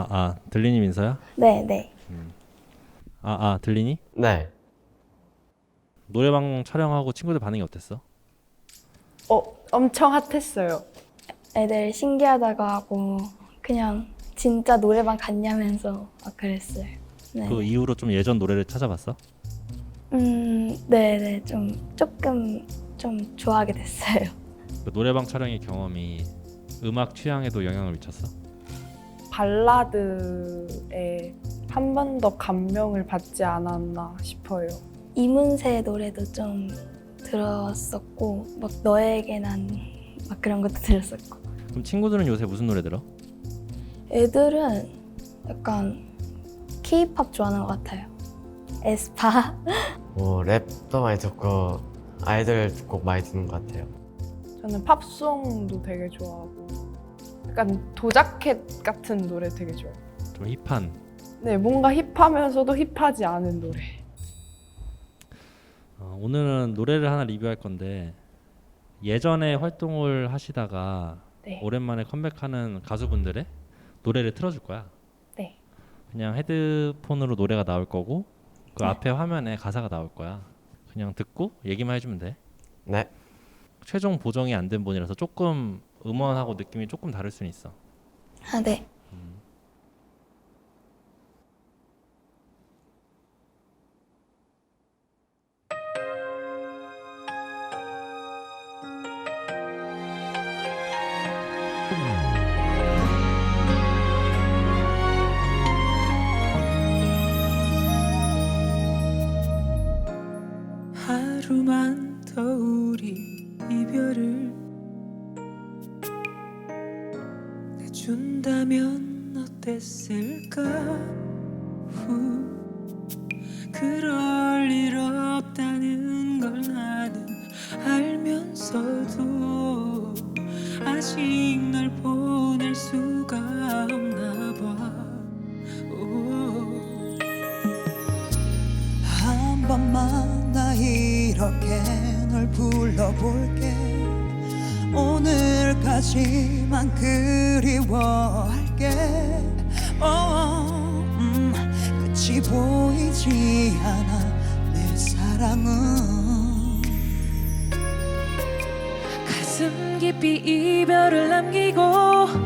아, 아, 들리니 민서야? 네, 네. 아, 아, 들리니? 네. 노래방 촬영하고 친구들 반응이 어땠어? 어, 엄청 핫했어요. 애들 신기하다고 하고 그냥 진짜 노래방 갔냐면서 막 그랬어요. 네. 그 이후로 좀 예전 노래를 찾아봤어? 음, 네, 네. 좀 조금 좀 좋아하게 됐어요. 그 노래방 촬영의 경험이 음악 취향에도 영향을 미쳤어? 발라드에 한 번 더 감명을 받지 않았나 싶어요. 이문세 노래도 좀 들었었고 막 너에게 난 막 그런 것도 들었었고 그럼 친구들은 요새 무슨 노래 들어? 애들은 약간 K-팝 좋아하는 것 같아요. 에스파 뭐 랩도 많이 듣고 아이들 곡 많이 듣는 것 같아요. 저는 팝송도 되게 좋아하고 약간 도자켓 같은 노래 되게 좋아해요. 좀 힙한 네, 뭔가 힙하면서도 힙하지 않은 노래. 어, 오늘은 노래를 하나 리뷰할 건데 예전에 활동을 하시다가 네. 오랜만에 컴백하는 가수분들의 노래를 틀어줄 거야. 네. 그냥 헤드폰으로 노래가 나올 거고 그 네. 앞에 화면에 가사가 나올 거야. 그냥 듣고 얘기만 해주면 돼. 네. 최종 보정이 안 된 분이라서 조금 음원하고 느낌이 조금 다를 수는 있어. 아, 네. 하루만 더 우리 이별을 내준다면 어땠을까? 후. 그럴 일 없다는 걸 나는 알면서도 아직 널보 오늘까지만 그리워할게. 어, 음, 끝이 보이지 않아 내 사랑은. 가슴 깊이 이별을 남기고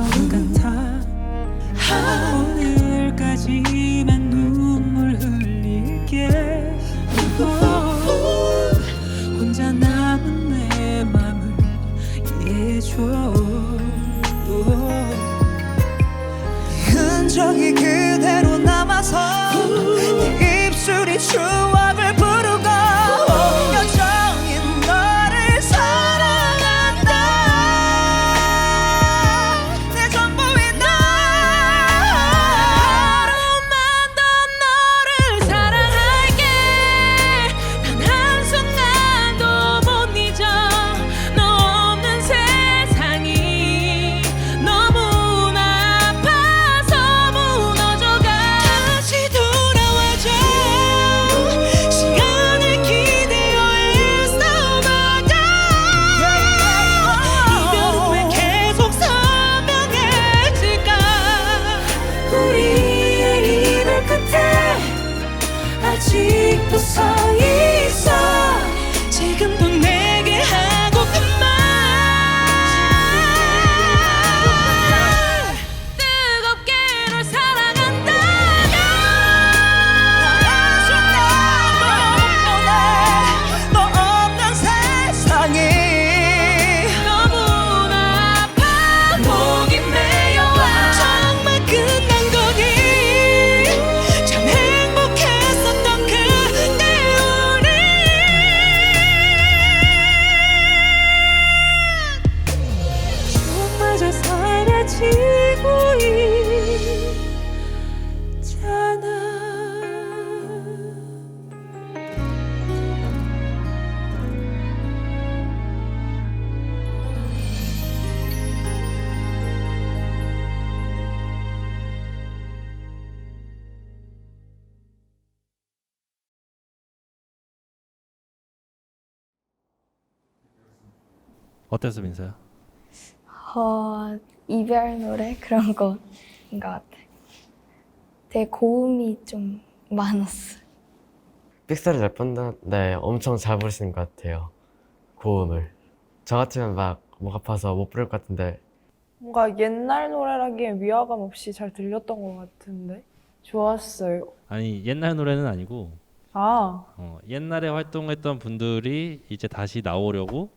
못할 것같 情 어땠어 민서야? 어, 이별 노래 그런 거인 것 같아. 되게 고음이 좀 많았어. 픽셀을 잘 뻔는데 엄청 잘 부르시는 것 같아요. 고음을. 저 같으면 막 목 아파서 못 부를 것 같은데 뭔가 옛날 노래라기엔 위화감 없이 잘 들렸던 것 같은데 좋았어요. 아니 옛날 노래는 아니고 아, 어, 옛날에 활동했던 분들이 이제 다시 나오려고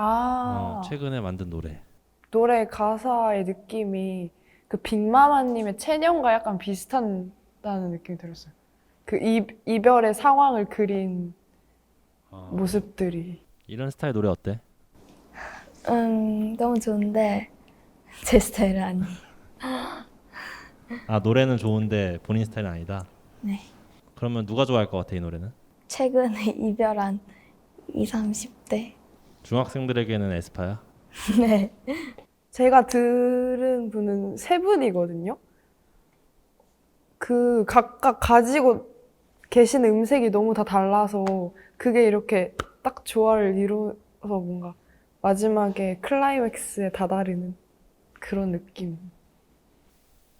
아 어, 최근에 만든 노래. 노래 가사의 느낌이 그 빅마마님의 체념과 약간 비슷하다는 느낌이 들었어요. 그 이, 이별의 상황을 그린 어, 모습들이 이런 스타일 노래 어때? 음, 너무 좋은데 제 스타일은 아니에요. 아 노래는 좋은데 본인 스타일은 아니다. 네. 그러면 누가 좋아할 것 같아 이 노래는? 최근에 이별한 20, 30대. 중학생들에게는 에스파야. 네. 제가 들은 분은 세 분이거든요. 그 각각 가지고 계신 음색이 너무 다 달라서 그게 이렇게 딱 조화를 이루어서 뭔가 마지막에 클라이맥스에 다다르는 그런 느낌.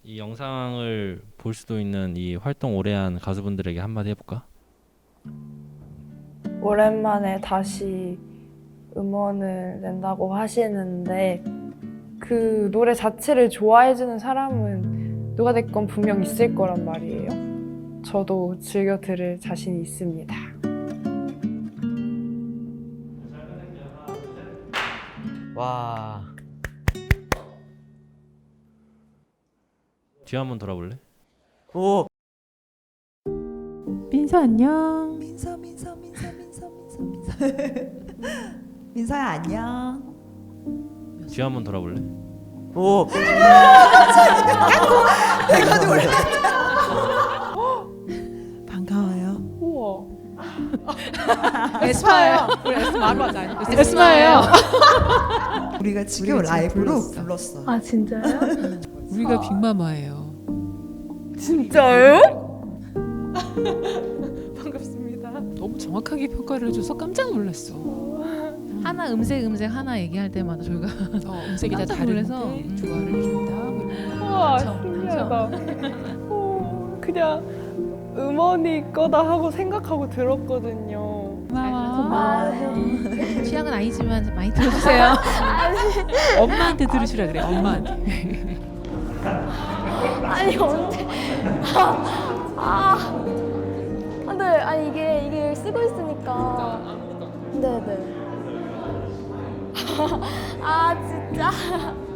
이 영상을 볼 수도 있는 이 활동 오래한 가수분들에게 한마디 해볼까? 오랜만에 다시 음원을 낸다고 하시는데 그 노래 자체를 좋아해주는 사람은 누가 됐건 분명 있을 거란 말이에요. 저도 즐겨 들을 자신이 있습니다. 와 뒤 한번 돌아볼래? 오! 민서 안녕. 민서 민서 민서 민서 민서 민서 민서야 안녕 뒤 한번 돌아볼래? 오! 내가 노래 반가워요 우와. 에스파예요. 우리 에스마로 하자. 에스마예요. 우리가 지금 우리가 지금 라이브로 불렀어. 불렀어 아, 진짜요? 우리가 빅마마예요. 진짜요? 너무 정확하게 평가를 해줘서 깜짝 놀랐어. 하나 음색 음색 하나 얘기할 때마다 저희가 어, 음색이 다 다르서 음. 조화를 준다. 우와 그쵸, 신기하다. 어, 그냥 음원이 거다 하고 생각하고 들었거든요. 취향은 아니지만 많이 들어주세요. 엄마한테 들으시라 그래. 엄마한테. 아니, 언제. 아, 아. 아, 네. 아니, 이게, 이게 쓰고 있으니까. 네네. 아, 진짜.